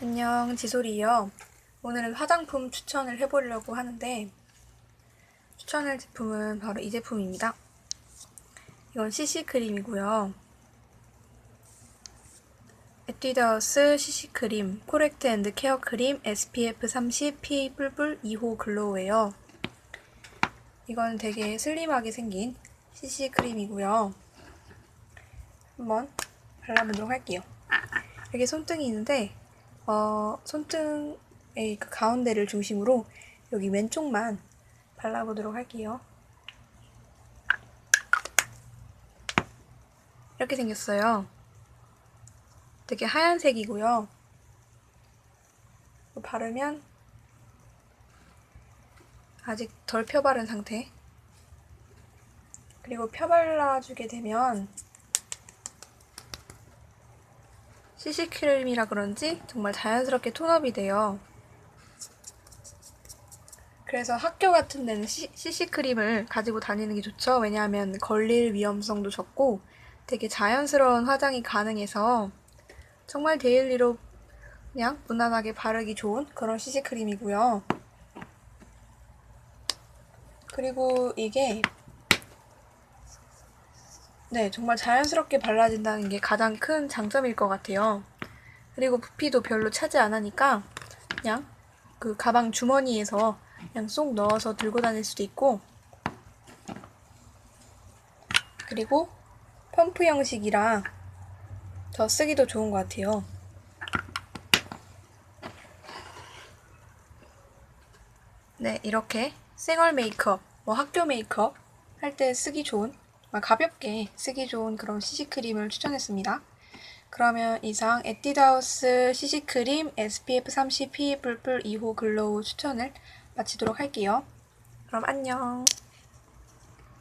안녕, 지솔이요. 오늘은 화장품 추천을 해보려고 하는데, 추천할 제품은 바로 이 제품입니다. 이건 CC크림이고요. 에뛰드하우스 CC크림, 코렉트 앤드 케어 크림, SPF 30, PA 뿔뿔 2호 글로우예요. 이건 되게 슬림하게 생긴 CC크림이고요. 한번 발라보도록 할게요. 여기 손등이 있는데, 어, 손등의 그 가운데를 중심으로 여기 왼쪽만 발라보도록 할게요. 이렇게 생겼어요. 되게 하얀색이고요. 바르면 아직 덜 펴바른 상태. 그리고 펴발라주게 되면 CC크림이라 그런지 정말 자연스럽게 톤업이 돼요. 그래서 학교 같은 데는 CC크림을 가지고 다니는 게 좋죠. 왜냐하면 걸릴 위험성도 적고 되게 자연스러운 화장이 가능해서 정말 데일리로 그냥 무난하게 바르기 좋은 그런 CC크림이고요. 그리고 이게 네, 정말 자연스럽게 발라진다는 게 가장 큰 장점일 것 같아요. 그리고 부피도 별로 차지 안 하니까 그냥 그 가방 주머니에서 그냥 쏙 넣어서 들고 다닐 수도 있고 그리고 펌프 형식이라 더 쓰기도 좋은 것 같아요. 네, 이렇게 생얼 메이크업, 뭐 학교 메이크업 할 때 쓰기 좋은 가볍게 쓰기 좋은 그런 CC크림을 추천했습니다. 그러면 이상 에뛰드하우스 CC크림 SPF 30 PA 뿔뿔 2호 글로우 추천을 마치도록 할게요. 그럼 안녕.